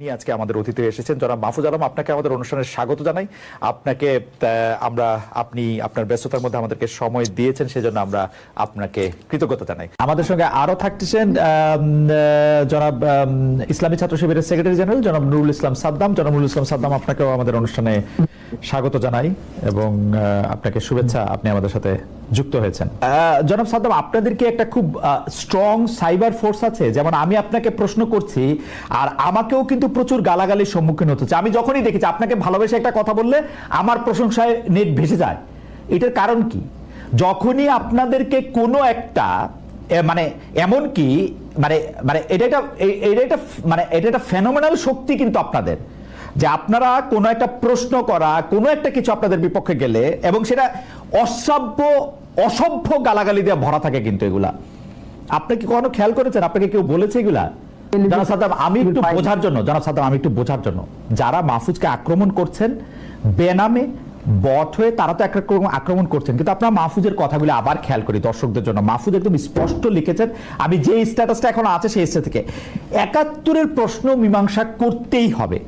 নিয়ে আজকে আমাদের অতিথি এসেছেন। জনাব মাহফুজ আলম, আপনাকে আমাদের অনুষ্ঠানে স্বাগত জানাই। আপনাকে আমরা, আপনি আপনার ব্যস্ততার মধ্যে আমাদেরকে সময় দিয়েছেন, সেজন্য আমরা আপনাকে কৃতজ্ঞতা জানাই। আমাদের সঙ্গে আরও থাকতেছেন জনাব ইসলামী ছাত্র শিবিরের সেক্রেটারি জেনারেল জনাব নুরুল ইসলাম সাদ্দাম। জনাব নুরুল ইসলাম সাদ্দাম, আপনাকেও আমাদের অনুষ্ঠানে স্বাগত জানাই এবং আপনাকে শুভেচ্ছা। আপনি আমাদের সাথে যুক্ত হয়েছেন। জনাব সাদ্দাম আপনাদের কি একটা খুব স্ট্রং সাইবার ফোর্স আছে? যেমন আমি আপনাকে প্রশ্ন করছি, আর আমাকেও কিন্তু প্রচুর গালাগালির সম্মুখীন হতে। আমি যখনই দেখেছি, আপনাকে ভালোবেসে একটা কথা বললে আমার প্রশংসায় নেট ভেসে যায়। এটার কারণ কি? যখনই আপনাদেরকে কোনো একটা মানে এমন কি মানে মানে এটা একটা এটা একটা মানে এটা একটা ফেনোমেনাল শক্তি কিন্তু আপনাদের। যে আপনারা কোনো একটা প্রশ্ন করা কোনো একটা কিছু আপনাদের বিপক্ষে গেলে এবং সেটা অসভ্য অসভ্য গালাগালি দিয়ে ভরা থাকে কিন্তু এগুলা। আপনি কি কখনো খেয়াল করেছেন? আপনাকে কেউ বলেছে এগুলা? জনাব সাদ্দাম আমি একটু বোঝার জন্য জনাব সাদ্দাম আমি একটু বোঝার জন্য যারা মাহফুজকে আক্রমণ করছেন বেনামে বট হয়ে তারা তো একটা রকম আক্রমণ করছেন। কিন্তু আপনার মাহফুজের কথাগুলো আবার খেয়াল করি দর্শকদের জন্য। মাহফুজ একদম স্পষ্ট লিখেছেন, আমি যে স্ট্যাটাসটা এখন আছে সেই স্ট্যাটাস থেকে। একাত্তরের প্রশ্ন মীমাংসা করতেই হবে।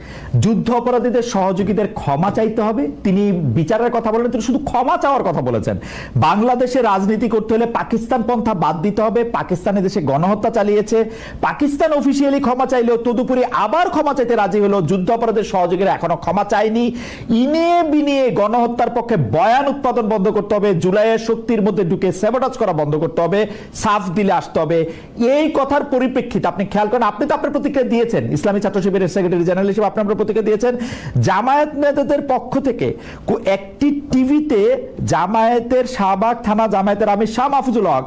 যুদ্ধ অপরাধীদের সহযোগীদের ক্ষমা চাইতে হবে। তিনি বিচারের কথা বলেন, তিনি শুধু ক্ষমা চাওয়ার কথা বলেছেন। বাংলাদেশে রাজনীতি করতে হলে পাকিস্তান পন্থা বাদ দিতে হবে। পাকিস্তানে দেশে গণহত্যা চালিয়েছে। পাকিস্তান অফিসিয়ালি ক্ষমা চাইলেও তদুপরি আবার ক্ষমা চাইতে রাজি হলো। যুদ্ধ অপরাধের সহযোগীরা এখনও ক্ষমা চায়নি। ইনিয়ে বিনিয়ে গণহত্যার পক্ষে বয়ান উৎপাদন বন্ধ করতে হবে জুলাইয়ের শক্তির মধ্যে ঢুকে সেবোটাজ করা বন্ধ করতে হবে, সাফ দিলে আসতে হবে। এই কথার পরিপ্রেক্ষিতে আপনি খেয়াল করেন, আপনি তো আপনার প্রতিক্রিয়া দিয়েছেন, ইসলামী ছাত্র শিবিরের সেক্রেটারি জেনারেল হিসেবে আপনি আপনার প্রতিক্রিয়া দিয়েছেন। জামায়াত নেতাদের পক্ষ থেকে একটি টিভিতে জামায়াতের শাহবাগ থানা জামায়াতের আমির শাহ মাহফুজুল হক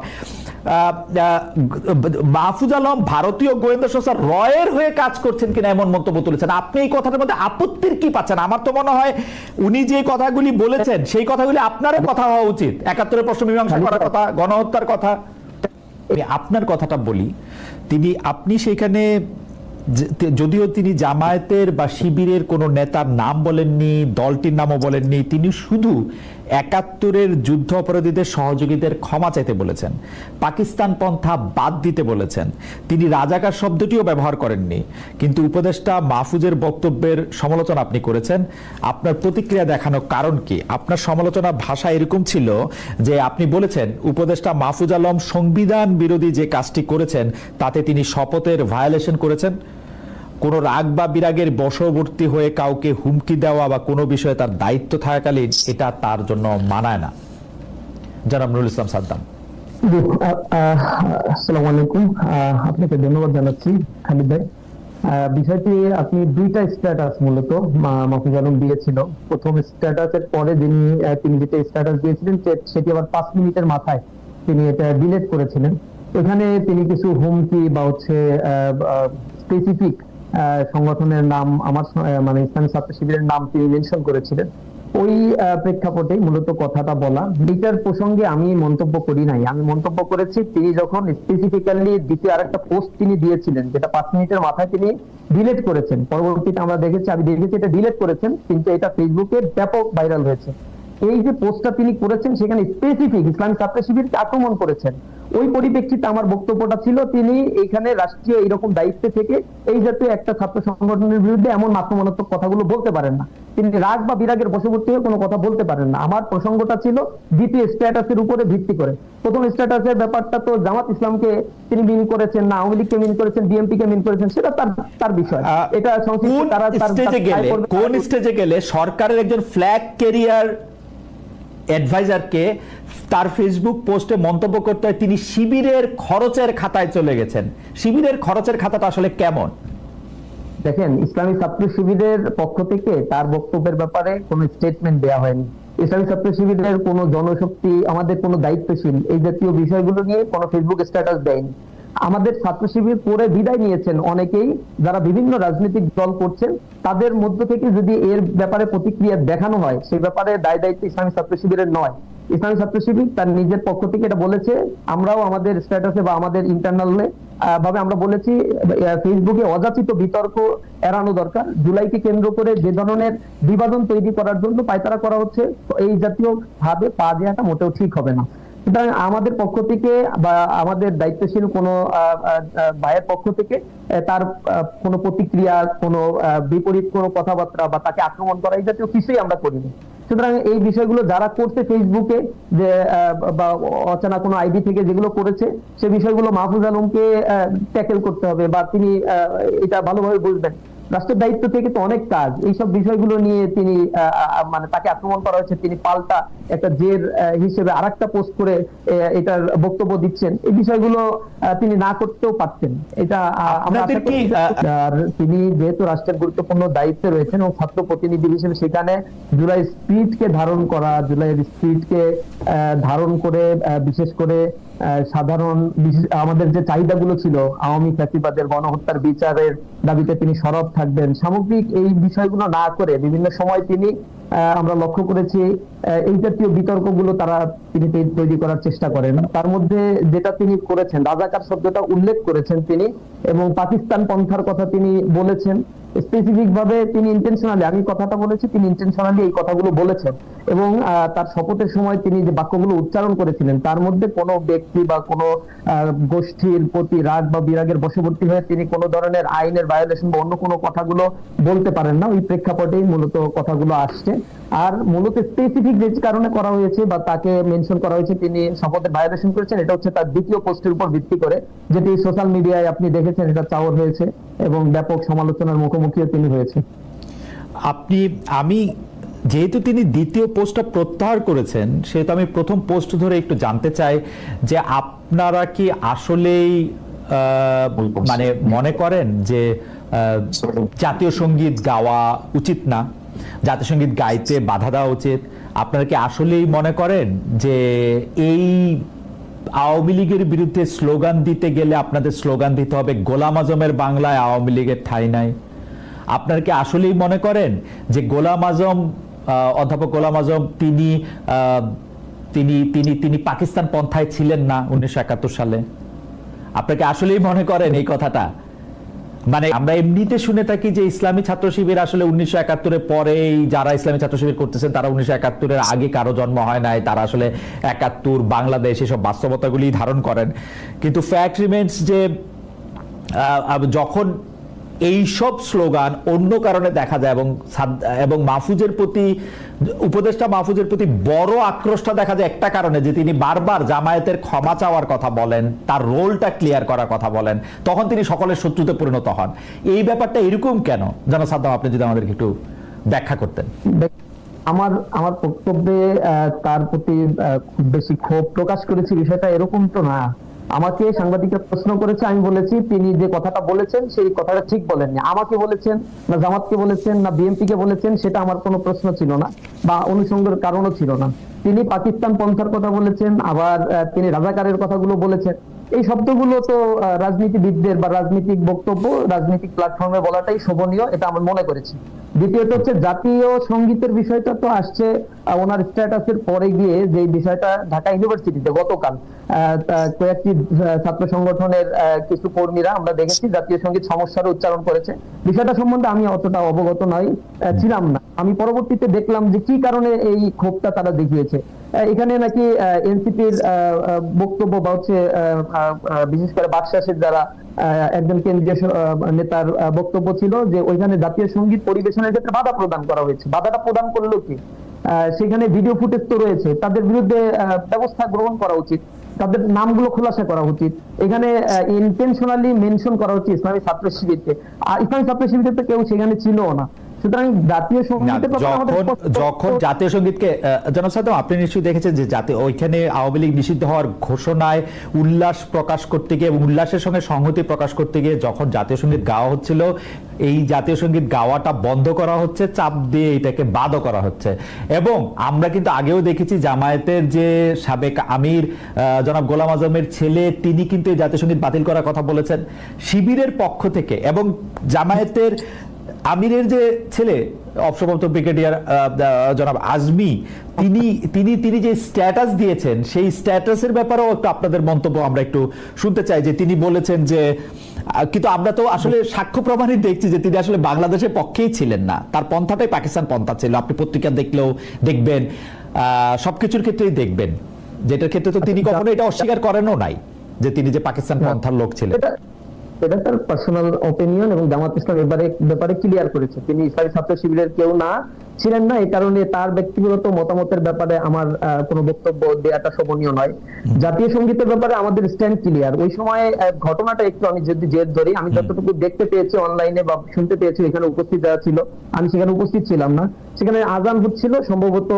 মাহফুজ আলম ভারতীয় গোয়েন্দা সংস্থা রয়ের হয়ে কাজ করছেন কিনা এমন মন্তব্য তুলেছেন। আপনি এই কথাটার মধ্যে আপত্তির কি পাচ্ছেন? আমার তো মনে হয় উনি যে কথাগুলি বলেছেন, সেই কথাগুলি আপনারও কথা হওয়া উচিত। একাত্তরের প্রশ্ন মীমাংসা করার কথা, গণহত্যার কথা। আপনার কথাটা বলি, তিনি, আপনি সেখানে যদিও তিনি জামায়াতের বা শিবিরের কোনো নেতার নাম বলেননি, দলটির নামও বলেননি, তিনি শুধু একাত্তরের যুদ্ধ অপরাধীদের সহযোগীদের ক্ষমা চাইতে বলেছেন। পাকিস্তান পন্থা বাদ দিতে বলেছেন। তিনি রাজাকার শব্দটিও ব্যবহার করেননি। কিন্তু উপদেষ্টা মাহফুজের বক্তব্যের সমালোচনা আপনি করেছেন। আপনার প্রতিক্রিয়া দেখানোর কারণ কি? আপনার সমালোচনা ভাষা এরকম ছিল যে আপনি বলেছেন, উপদেষ্টা মাহফুজ আলম সংবিধান বিরোধী যে কাজটি করেছেন, তাতে তিনি শপথের ভায়োলেশন করেছেন। কোনো রাগ বা বিরাগের বশবর্তী হয়ে কাউকে হুমকি দেওয়া বা কোনো বিষয়ে তার দায়িত্ব থাকাকালীন এটা তার জন্য মানায় না। জনাব নুরুল ইসলাম সাদ্দাম। আসসালামু আলাইকুম। আপনাকে ধন্যবাদ জানাচ্ছি, খালিদ ভাই। বিষয়টি আপনি দুইটা স্ট্যাটাস মূলত মাহফুজ আলম দিয়েছিল। প্রথম স্ট্যাটাসের পরে যিনি তিনি যেটা স্ট্যাটাস দিয়েছিলেন সেটি আবার পাঁচ মিনিটের মাথায় তিনি এটা ডিলেট করেছিলেন। এখানে তিনি কিছু হুমকি বা হচ্ছে স্পেসিফিক সংগঠনের নাম আমার মানে ইসলামী ছাত্র শিবিরের নাম তিনি মেনশন করেছিলেন। ওই প্রেক্ষাপটে মূলত কথাটা বলা। এটার প্রসঙ্গে আমি মন্তব্য করি নাই। আমি মন্তব্য করেছি, তিনি যখন স্পেসিফিক্যালি দ্বিতীয় আরেকটা পোস্ট তিনি দিয়েছিলেন, যেটা পাঁচ মিনিটের মাথায় তিনি ডিলেট করেছেন। পরবর্তীতে আমরা দেখেছি, আমি দেখেছি এটা ডিলেট করেছেন, কিন্তু এটা ফেসবুকে ব্যাপক ভাইরাল হয়েছে। এই যে পোস্টটা তিনি করেছেন সেখানে স্পেসিফিক ইসলামী ছাত্র শিবিরকে আক্রমণ করেছেন। ওই পরিপ্রেক্ষিতে আমার বক্তব্যটা ছিল তিনি এখানে রাষ্ট্রীয় এরকম দায়িত্বে থেকে এই জাতীয় একটা ছাত্র সংগঠনের বিরুদ্ধে এমন আক্রমণাত্মক কথাগুলো বলতে পারেন না। তিনি রাগ বা বিরাগের বশবর্তী হয়ে কোনো কথা বলতে পারেন না। আমার প্রসঙ্গটা ছিল দ্বিতীয় স্ট্যাটাসের উপরে ভিত্তি করে। প্রথম স্ট্যাটাসের ব্যাপারটা তো জামাত ইসলামকে তিনি মিন করেছেন না আওয়ামী লীগকে মিন করেছেন বিএনপি কে মিন করেছেন সেটা তার তার বিষয়। এটা সংশ্লিষ্ট তারা তার- স্টেজে গেলে কোন স্টেজে গেলে সরকারের একজন ফ্ল্যাগ ক্যারিয়ার অ্যাডভাইজারকে তার ফেসবুক পোস্টে মন্তব্য করতে হয়, তিনি শিবিরের খরচের খাতায় চলে গেছেন। শিবিরের খরচের খাতাটা আসলে কেমন? দেখেন, ইসলামী ছাত্র শিবিরের পক্ষ থেকে তার বক্তব্যের ব্যাপারে কোনো স্টেটমেন্ট দেওয়া হয়নি। ইসলামী ছাত্র শিবিরের কোনো জনশক্তি, আমাদের কোনো দায়িত্বশীল এই জাতীয় বিষয়গুলো নিয়ে কোনো ফেসবুক স্ট্যাটাস দেয়নি। আমাদের ছাত্র শিবির পরে বিদায় নিয়েছেন অনেকেই যারা বিভিন্ন রাজনৈতিক দল করছেন। তাদের মধ্য থেকে যদি এর ব্যাপারে প্রতিক্রিয়া দেখানো হয়, সেই ব্যাপারে দায় দায়িত্ব ইসলামী ছাত্র শিবিরের নয়। ইসলামী ছাত্র শিবির তার নিজের পক্ষ থেকে এটা বলেছে। আমরাও আমাদের স্ট্যাটাসে বা আমাদের ইন্টারনালে ভাবে আমরা বলেছি ফেসবুকে অযাচিত বিতর্ক এড়ানো দরকার। জুলাইকে কেন্দ্র করে যে ধরনের বিভাজন তৈরি করার জন্য পায়তারা করা হচ্ছে, এই জাতীয় ভাবে পা দেওয়াটা মোটেও ঠিক হবে না। সুতরাং আমাদের পক্ষ থেকে বা আমাদের দায়িত্বশীল কোনো ভাইয়ের পক্ষ থেকে তার কোনো প্রতিক্রিয়া, কোনো বিপরীত কোনো কথাবার্তা বা তাকে আক্রমণ করা, এই জাতীয় কিছুই আমরা করিনি। সুতরাং এই বিষয়গুলো যারা করছে ফেসবুকে, যে বা অচেনা কোনো আইডি থেকে যেগুলো করেছে, সে বিষয়গুলো মাহফুজ আলমকে ট্যাকেল করতে হবে বা তিনি এটা ভালোভাবে বুঝবেন। রাষ্ট্রের দায়িত্ব থেকে তো অনেক কাজ। এইসব বিষয়গুলো নিয়ে তিনি মানে তাকে আক্রমণ করা হয়েছে। তিনি পাল্টা একটা জের হিসেবে আরেকটা পোস্ট করে এটার বক্তব্য দিচ্ছেন। এই বিষয়গুলো তিনি না করতেও পারতেন। এটা আর তিনি যেহেতু রাষ্ট্রের গুরুত্বপূর্ণ দায়িত্বে রয়েছেন এবং ছাত্র প্রতিনিধি হিসেবে সেখানে জুলাই স্পিরিটকে ধারণ করা জুলাইয়ের স্পিরিটকে ধারণ করে বিশেষ করে সাধারণ আমাদের যে চাহিদাগুলো ছিল, আওয়ামী ফ্যাসিবাদের গণহত্যার বিচারের দাবিতে তিনি সরব থাকবেন। সামগ্রিক এই বিষয়গুলো না করে বিভিন্ন সময় তিনি আমরা লক্ষ্য করেছি এই জাতীয় বিতর্কগুলো তারা তিনি তৈরি করার চেষ্টা করেন। তার মধ্যে যেটা তিনি করেছেন, রাজাকার শব্দটা উল্লেখ করেছেন তিনি এবং পাকিস্তান পন্থার কথা তিনি বলেছেন। স্পেসিফিক ভাবে তিনি ইন্টেনশনালি আমি কথাটা বলেছি, তিনি ইন্টেনশনালি এই কথাগুলো বলেছেন এবং তার শপথের সময় তিনি যে বাক্যগুলো উচ্চারণ করেছিলেন, তার মধ্যে কোনো ব্যক্তি বা কোনো গোষ্ঠীর প্রতি রাগ বা বিরাগের বশবর্তী হয়ে তিনি কোনো ধরনের আইনের ভায়োলেশন বা অন্য কোনো কথাগুলো বলতে পারেন না। ওই প্রেক্ষাপটেই মূলত কথাগুলো আসছে। আর মূলত স্পেসিফিক যে কারণে করা হয়েছে বা তাকে মেনশন করা হয়েছে তিনি শপথের ভায়োলেশন করেছেন এটা হচ্ছে তার দ্বিতীয় পোস্টের উপর ভিত্তি করে যেটি সোশ্যাল মিডিয়ায় আপনি দেখেছেন এটা চাওয়ার হয়েছে এবং ব্যাপক সমালোচনার মুখোমুখিও তিনি হয়েছে আপনি আমি যেহেতু তিনি দ্বিতীয় পোস্টটা প্রত্যাহার করেছেন সেহেতু আমি প্রথম পোস্ট ধরে একটু জানতে চাই যে আপনারা কি আসলেই আহ, মানে মনে করেন যে আহ, জাতীয় সংগীত গাওয়া উচিত না? জাতীয় সংগীত গাইতে বাধা দেওয়া উচিত। আপনারা কি আসলেই মনে করেন যে এই আওয়ামী লীগের বিরুদ্ধে স্লোগান দিতে গেলে আপনাদের স্লোগান দিতে হবে, গোলাম আজমের বাংলায় আওয়ামী লীগের ঠাঁই নাই? আপনার কি আসলেই মনে করেন যে গোলাম আজম অধ্যাপক গোলাম আজম তিনি তিনি তিনি তিনি পাকিস্তান পন্থায় ছিলেন না উনিশশো একাত্তর সালে? আপনাকে আসলেই মনে করেন এই কথাটা? মানে আমরা এমনিতে শুনে থাকি যে ইসলামী ছাত্র শিবির আসলে উনিশশো একাত্তরের পরেই যারা ইসলামী ছাত্র শিবির করতেছেন, তারা উনিশশো একাত্তরের আগে কারও জন্ম হয় নাই, তারা আসলে একাত্তর, বাংলাদেশ এসব বাস্তবতাগুলি ধারণ করেন। কিন্তু ফ্যাক্ট রিমেন্টস যে যখন এইসব স্লোগান অন্য কারণে দেখা যায় এবং এবং মাহফুজের প্রতি, উপদেষ্টা মাহফুজের প্রতি বড় আক্রোশটা দেখা যায় একটা কারণে, যে তিনি বারবার জামায়াতের ক্ষমা চাওয়ার কথা বলেন, তার রোলটা ক্লিয়ার করার কথা বলেন, তখন তিনি সকলের শত্রুতে পরিণত হন। এই ব্যাপারটা এরকম কেন? যেন সাদ্দাম, আপনি যদি আমাদেরকে একটু ব্যাখ্যা করতেন। আমার আমার বক্তব্যে তার প্রতি খুব বেশি ক্ষোভ প্রকাশ করেছি বিষয়টা এরকম তো না। আমাকে সাংবাদিকরা প্রশ্ন করেছে, আমি বলেছি, তিনি যে কথাটা বলেছেন, সেই কথাটা ঠিক বলেননি। আমাকে বলেছেন না জামাতকে বলেছেন না বিএনপি কে বলেছেন, সেটা আমার কোনো প্রশ্ন ছিল না বা অনুসঙ্গের কারণও ছিল না। তিনি পাকিস্তান পন্থার কথা বলেছেন, আবার তিনি রাজাকারের কথাগুলো বলেছেন। এই শব্দগুলো তো রাজনীতিবিদদের বা রাজনৈতিক বক্তব্য, রাজনৈতিক প্ল্যাটফর্মে বলাটাই শোভনীয়, এটা আমি মনে করেছি। দ্বিতীয়ত হচ্ছে জাতীয় সঙ্গীতের বিষয়টা তো আসছে ওনার স্ট্যাটাসের পরে গিয়ে যে বিষয়টা ঢাকা ইউনিভার্সিটিতে গতকাল কয়েকটি ছাত্র সংগঠনের কিছু কর্মীরা আমরা দেখেছি জাতীয় সংগীত সমস্যার উচ্চারণ করেছে। বিষয়টা সম্বন্ধে আমি অতটা অবগত নয় ছিলাম না। আমি পরবর্তীতে দেখলাম যে কি কারণে এই ক্ষোভটা তারা দেখিয়েছে। এখানে নাকি এনসিপির বক্তব্য বা হচ্ছে বিশেষ করে বাকশাসের যারা একজন কেন্দ্রীয় নেতার বক্তব্য ছিল যে ওইখানে জাতীয় সংগীত পরিবেশনের ক্ষেত্রে বাধা প্রদান করা হয়েছে। বাধাটা প্রদান করল কি? সেখানে ভিডিও ফুটেজ তো রয়েছে। তাদের বিরুদ্ধে ব্যবস্থা গ্রহণ করা উচিত। তাদের নামগুলো খোলাসা করা উচিত। এখানে ইন্টেনশনালি মেনশন করা উচিত ইসলামী ছাত্র শিবিরকে। আর ইসলামী ছাত্র শিবিরের তো কেউ সেখানে ছিল না। সুতরাং জাতীয় সঙ্গীতের যখন যখন জাতীয় সঙ্গীতকে জনসাধারণ আপনি নিশ্চয়ই দেখেছেন যে জাতীয় ওইখানে আওয়ামী লীগ নিষিদ্ধ হওয়ার ঘোষণায় উল্লাস প্রকাশ করতে গিয়ে এবং উল্লাসের সঙ্গে সংহতি প্রকাশ করতে গিয়ে যখন জাতীয় সংগীত গাওয়া হচ্ছিল এই জাতীয় সংগীত গাওয়াটা বন্ধ করা হচ্ছে চাপ দিয়ে এটাকে বাদও করা হচ্ছে। এবং আমরা কিন্তু আগেও দেখেছি জামায়াতের যে সাবেক আমির আহ, জনাব গোলাম আজমের ছেলে তিনি কিন্তু এই জাতীয় সংগীত বাতিল করার কথা বলেছেন। শিবিরের পক্ষ থেকে এবং জামায়াতের আমিরের যে ছেলে অবসরপ্রাপ্ত ব্রিগেডিয়ার জনাব আজমি তিনি তিনি তিনি যে স্ট্যাটাস দিয়েছেন সেই স্ট্যাটাসের ব্যাপারেও একটু আপনাদের মন্তব্য আমরা একটু শুনতে চাই যে তিনি বলেছেন যে কিন্তু আমরা তো আসলে সাক্ষ্য প্রমাণই দেখছি যে তিনি আসলে বাংলাদেশের পক্ষেই ছিলেন না। তার পন্থাটাই পাকিস্তান পন্থা ছিল। আপনি পত্রিকা দেখলেও দেখবেন আহ, সবকিছুর ক্ষেত্রেই দেখবেন। যেটার ক্ষেত্রে তো তিনি কখনো এটা অস্বীকার করেনও নাই যে তিনি যে পাকিস্তান পন্থার লোক ছিলেন। এটা তার পার্সোনাল ওপিনিয়ন এবং জামাত ইসলাম এবারে ব্যাপারে ক্লিয়ার করেছে। তিনি ইসলামী ছাত্র শিবিরের কেউ না ছিলেন না এই কারণে তার ব্যক্তিগত মতামতের ব্যাপারে আমার কোনো বক্তব্য দেওয়াটা শোভনীয় নয়। জাতীয় সঙ্গীতের ব্যাপারে আমাদের স্ট্যান্ড ক্লিয়ার ওই সময় ঘটনাটা একটু আমি যদি জেদ ধরি আমি যতটুকু দেখতে পেয়েছি অনলাইনে বা শুনতে পেয়েছি এখানে উপস্থিত যারা ছিল আমি সেখানে উপস্থিত ছিলাম না। সেখানে আজান হচ্ছিল সম্ভবত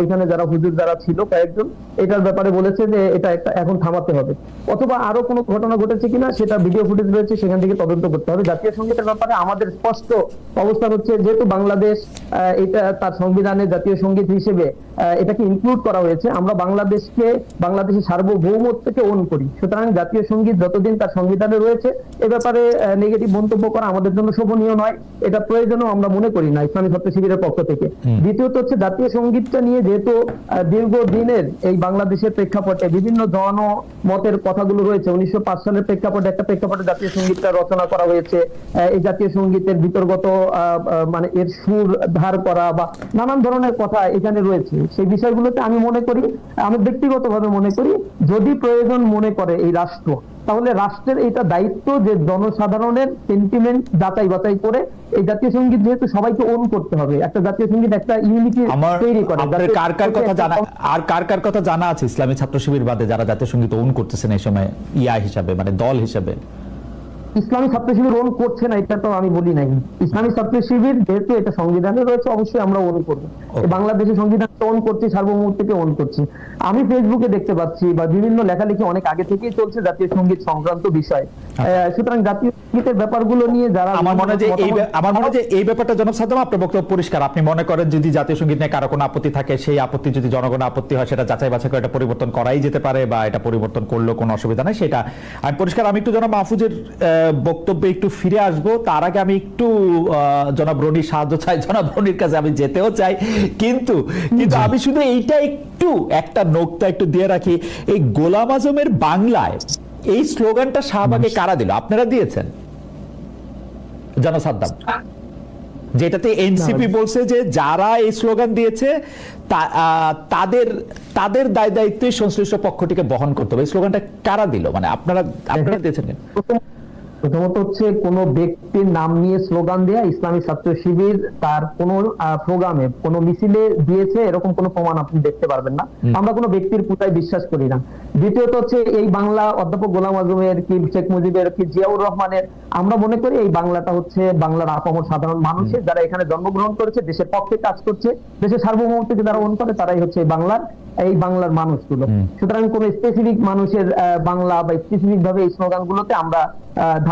ওইখানে যারা হুজুর যারা ছিল কয়েকজন এটার ব্যাপারে বলেছে যে এটা একটা এখন থামাতে হবে। অথবা আরও কোনো ঘটনা ঘটেছে কিনা সেটা ভিডিও ফুটেজ রয়েছে সেখান থেকে তদন্ত করতে হবে। জাতীয় সঙ্গীতের ব্যাপারে আমাদের স্পষ্ট অবস্থান হচ্ছে যেহেতু বাংলাদেশ আহ, এটা তার সংবিধানে জাতীয় সংগীত হিসেবে এটাকে ইনক্লুড করা হয়েছে। আমরা বাংলাদেশকে বাংলাদেশের সার্বভৌমত্বকে ওন করি। সুতরাং জাতীয় সংগীত যতদিন তার সংবিধানে রয়েছে এ ব্যাপারে নেগেটিভ মন্তব্য করা আমাদের জন্য শোভনীয় নয়। এটা প্রয়োজনও আমরা মনে করি না ইসলামী ছাত্র শিবিরের পক্ষ থেকে। দ্বিতীয়ত হচ্ছে জাতীয় সঙ্গীতটা নিয়ে যেহেতু আহ, দীর্ঘদিনের এই বাংলাদেশের প্রেক্ষাপটে বিভিন্ন জন মতের কথাগুলো রয়েছে উনিশশো পাঁচ সালের প্রেক্ষাপটে একটা প্রেক্ষাপটে জাতীয় সঙ্গীতটা রচনা করা হয়েছে। এই জাতীয় সঙ্গীতের আহ, মানে এর সুর ধার করা বা নানান ধরনের কথা এখানে রয়েছে। সেই বিষয়গুলোতে আমি মনে করি আমি ব্যক্তিগতভাবে মনে করি যদি প্রয়োজন মনে করে এই রাষ্ট্র তাহলে রাষ্ট্রের এটা দায়িত্ব যে জনসাধারণের সেন্টিমেন্ট যাচাই বাছাই করে এই জাতীয় সংগীত যেহেতু সবাইকে ওন করতে হবে। একটা জাতীয় সংগীত একটা ইউনিটি তৈরি করে। কার কার কথা জানা আর কার কার কথা জানা আছে ইসলামী ছাত্র শিবির বাদে যারা জাতীয় সংগীত ওন করতেছেন এই সময়? ইয়া হিসাবে মানে দল হিসাবে। ইসলামী ছাত্র শিবির ওন করছে না এটা তো আমি বলি নাই। ইসলামী ছাত্র শিবির যেহেতু এটা সংবিধানে রয়েছে অবশ্যই আমরা ওন করব। বাংলাদেশের সংবিধান ওন করছি সার্বভৌমত্বকে ওন করছি। আমি ফেসবুকে দেখতে পাচ্ছি বা বিভিন্ন লেখালেখি অনেক আগে থেকেই চলছে জাতীয় সংগীত সংক্রান্ত বিষয়। সুতরাং জাতীয় সঙ্গীতের ব্যাপারগুলো নিয়ে যারা আমার মনে হয় যে এই আমার মনে হয় যে এই ব্যাপারটা জনাব সাদ্দাম আপনার বক্তব্য পরিষ্কার। আপনি মনে করেন যদি জাতীয় সংগীত নিয়ে কারও কোনো আপত্তি থাকে সেই আপত্তি যদি জনগণের আপত্তি হয় সেটা যাচাই বাছাই করে এটা পরিবর্তন করাই যেতে পারে বা এটা পরিবর্তন করলেও কোনো অসুবিধা নাই সেটা আমি পরিষ্কার। আমি একটু জনাব মাহফুজের বক্তব্যে একটু ফিরে আসব। তার আগে আমি একটু আহ, জনাব রনির সাহায্য চাই। জনাব রনির কাছে আমি যেতেও চাই। কিন্তু কিন্তু আমি শুধু এইটা একটু একটা নোকটা একটু দিয়ে রাখি। এই গোলাম আজমের বাংলায় এই স্লোগানটা শাহবাগে কারা দিল? আপনারা দিয়েছেন। জানো সাদ্দাম? যেটাতে এনসিপি বলছে যে যারা এই স্লোগান দিয়েছে তাদের তাদের দায় দায়িত্বই সংশ্লিষ্ট পক্ষটিকে বহন করতে হবে। এই স্লোগানটা কারা দিল? মানে আপনারা আপনারা দিয়েছেন প্রথমত হচ্ছে কোন ব্যক্তির নাম নিয়ে স্লোগান দেয়া ইসলামী ছাত্র শিবির তার কোন প্রোগ্রামে কোন মিছিলে দিয়েছে এরকম কোনো প্রমাণ আপনি দেখতে পারবেন না। আমরা কোনো ব্যক্তির পূজায় বিশ্বাস করি না। দ্বিতীয়ত হচ্ছে এই বাংলা অধ্যাপক গোলাম আজমের কি শেখ মুজিবের কি জিয়াউর রহমানের আমরা মনে করি এই বাংলাটা হচ্ছে বাংলার আপামর সাধারণ মানুষের যারা এখানে জন্মগ্রহণ করেছে দেশের পক্ষে কাজ করছে দেশের সার্বভৌমত্বকে যারা ওন করে তারাই হচ্ছে এই বাংলার এই বাংলার মানুষগুলো। সুতরাং কোন স্পেসিফিক মানুষের বাংলা বা স্পেসিফিক ভাবে এই স্লোগানগুলোতে আমরা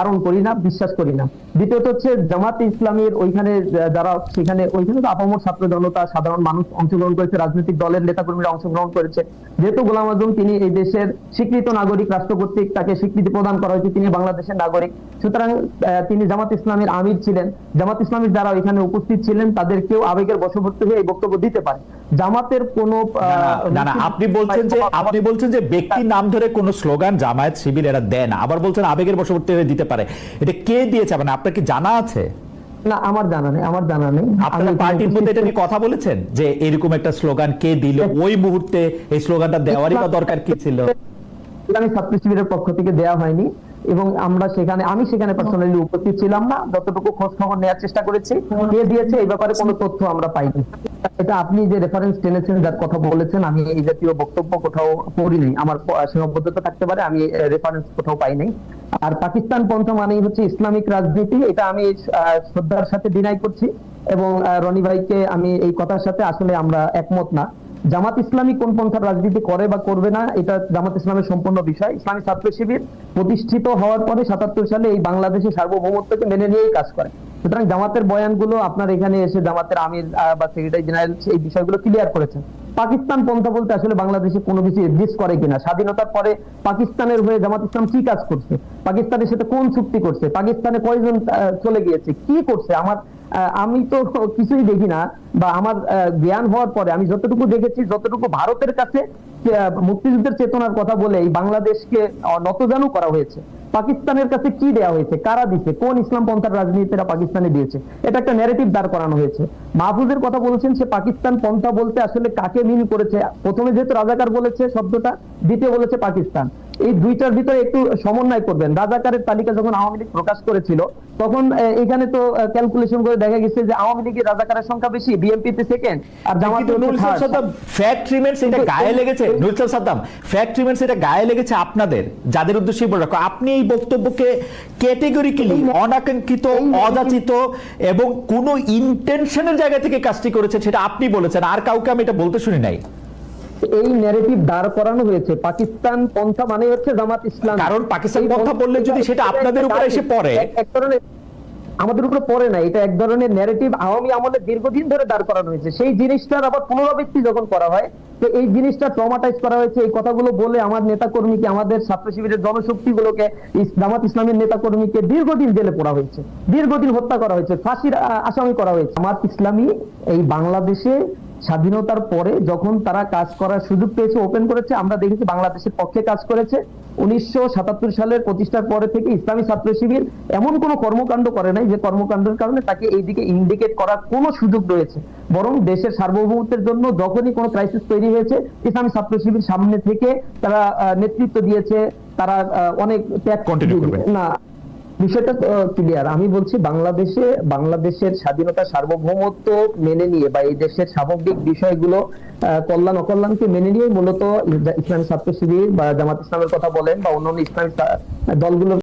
ধারণ করি না বিশ্বাস করি না। দ্বিতীয়ত হচ্ছে জামাত ইসলামের ওইখানে যারা সেখানে ওইখানে তো আপামর ছাত্র জনতা সাধারণ মানুষ অংশগ্রহণ করেছে রাজনৈতিক দলের নেতাকর্মীরা অংশগ্রহণ করেছে। যেহেতু গোলাম আজম তিনি এই দেশের স্বীকৃত নাগরিক রাষ্ট্র কর্তৃক তাকে স্বীকৃতি প্রদান করা হয়েছে তিনি বাংলাদেশের নাগরিক। সুতরাং তিনি জামাত ইসলামের আমির ছিলেন। জামাত ইসলামের যারা ওইখানে উপস্থিত ছিলেন তাদের কেউ আবেগের বশবর্তী হয়ে এই বক্তব্য দিতে পারে। জামাতের কোন না না আপনি বলছেন যে আপনি বলছেন যে ব্যক্তির নাম ধরে কোন স্লোগান জামায়াত শিবির এরা দেয় না। আবার বলছেন আবেগের বশবর্তী হয়ে দিতে পারে। এটা কে দিয়েছে? মানে আপনার কি জানা আছে? না আমার জানা নেই আমার জানা নেই। আপনার পার্টির মধ্যে এটা নিয়ে কথা বলেছেন? যে এরকম একটা স্লোগান কে দিল? ওই মুহূর্তে এই স্লোগানটা দেওয়ারই বা দরকার কি ছিল? ইসলামী ছাত্র শিবিরের পক্ষ থেকে দেয়া হয়নি। এবং আমরা সেখানে, আমি সেখানে পার্সোনালি উপস্থিত ছিলাম না। যতটুকু খোঁজ খবর নেওয়ার চেষ্টা করেছি, কে দিয়েছে, এই ব্যাপারে কোনো তথ্য আমরা পাইনি। এটা আপনি যে রেফারেন্স টেনেছেন, যার কথা বলেছেন, আমি এই জাতীয় বক্তব্য কোথাও পড়িনি। আমার সীমাবদ্ধতা থাকতে পারে, আমি রেফারেন্স কোথাও পাই নাই আর পাকিস্তান পন্থা মানেই হচ্ছে ইসলামিক রাজনীতি। এটা আমি শ্রদ্ধার সাথে ডিনাই করছি এবং রনি ভাইকে আমি এই কথার সাথে আসলে আমরা একমত না। জামাত ইসলামী কোন পন্থার রাজনীতি করে বা করবে না, এটা জামাত ইসলামের সম্পূর্ণ বিষয়। ইসলামী ছাত্র শিবির প্রতিষ্ঠিত হওয়ার পরে সাতাত্তর সালে এই বাংলাদেশের সার্বভৌমত্বকে মেনে নিয়েই কাজ করে। সুতরাং জামাতের বয়ানগুলো আপনার এখানে এসে জামাতের আমির বা সেক্রেটারি জেনারেল এই বিষয়গুলো ক্লিয়ার করেছেন। পাকিস্তান পন্থা বলতে আসলে বাংলাদেশে কোনো কিছু এক্সিস্ট করে কিনা? স্বাধীনতার পরে পাকিস্তানের হয়ে জামাত ইসলাম কি কাজ করছে? পাকিস্তানের সাথে কোন চুক্তি করছে? পাকিস্তানে কয়জন চলে গিয়েছে? কি করছে? আমার আমি তো কিছুই দেখি না বা আমার জ্ঞান হওয়ার পরে আমি যতটুকু দেখেছি, যতটুকু ভারতের কাছে মুক্তিযুদ্ধের চেতনার কথা বলে এই বাংলাদেশকে নতজানু করা হয়েছে। পাকিস্তানের কাছে কি দেয়া হয়েছে? কারা দিচ্ছে কোন ইসলাম পন্থার রাজনীতিরা পাকিস্তানে দিয়েছে? এটা একটা ন্যারেটিভ দাঁড় করানো হয়েছে। মাহফুজের কথা বলেছেন সে পাকিস্তান পন্থা বলতে আসলে কাকে মিন করেছে? প্রথমে যেহেতু রাজাকার বলেছে শব্দটা, দ্বিতীয় বলেছে পাকিস্তান। এই দুইটার ভিতরে একটু সমন্বয় করবেন। রাজাকারের তালিকা যখন আওয়ামী লীগ প্রকাশ করেছিল তখন এখানে তো ক্যালকুলেশন করে দেখা গেছে যে আওয়ামী লীগের রাজাকারের সংখ্যা বেশি বিএনপিতে সেকেন্ড আর জামাতে ফ্যাক্ট রিমেন্স এটা গায়ে লেগেছে নুরুল সাদ্দাম ফ্যাক্ট রিমেন্স এটা গায়ে লেগেছে আপনাদের যাদের উদ্দেশ্যে বলে রাখো। আপনি এই বক্তব্যকে ক্যাটেগরিক্যালি অনাকাঙ্ক্ষিত অযাচিত এবং কোন ইন্টেনশনের জায়গা থেকে কাজটি করেছে সেটা আপনি বলেছেন আর কাউকে আমি এটা বলতে শুনি নাই। এই ন্যারেটিভ দাঁড় করানো হয়েছে। পাকিস্তান পন্থা মানে হচ্ছে জামাত ইসলাম। কারণ পাকিস্তান পন্থা বললে যদি সেটা আপনাদের উপরে এসে পড়ে। এক- এক ধরনের আমাদের উপরে পড়ে না এটা এক ধরনের ন্যারেটিভ আওয়ামী আমলে দীর্ঘদিন ধরে দাঁড় করানো হয়েছে। সেই জিনিসটার আবার পুনরাবৃত্তি যখন করা হয় তো এই জিনিসটা ট্রমাটাইজ করা হয়েছে, এই কথাগুলো বলে আমার নেতা কর্মীকে আমাদের ছাত্র শিবিরের জনশক্তিগুলোকে, ইস- জামাত ইসলামের নেতা কর্মীকে দীর্ঘদিন জেলে পড়া হয়েছে। দীর্ঘদিন হত্যা করা হয়েছে, ফাঁসির আসামি করা হয়েছে। জামাত ইসলামী এই বাংলাদেশে স্বাধীনতার পরে যখন তারা কাজ করার সুযোগ পেয়েছে ওপেন করেছে, আমরা দেখেছি বাংলাদেশের পক্ষে কাজ করেছে। উনিশশো সাতাত্তর সালের প্রতিষ্ঠার পরে থেকে ইসলামী ছাত্র শিবির এমন কোনো কর্মকাণ্ড করে নাই যে কর্মকাণ্ডের কারণে তাকে এইদিকে ইন্ডিকেট করার কোনো সুযোগ রয়েছে। বরং দেশের সার্বভৌমত্বের জন্য যখনই কোনো ক্রাইসিস তৈরি হয়েছে ইসলামী ছাত্র শিবির সামনে থেকে তারা নেতৃত্ব দিয়েছে তারা অনেক ত্যাগ। না বিষয়টা ক্লিয়ার আমি বলছি বাংলাদেশে বাংলাদেশের স্বাধীনতা সার্বভৌমত্ব মেনে নিয়ে বা এই দেশের সামগ্রিক বিষয়গুলো কল্যাণ অকল্যাণকে মেনে নিয়ে মূলত ইসলামী ছাত্র শিবির বা জামাত ইসলামের কথা বলেন বা অন্যান্য ইসলামী দলগুলোর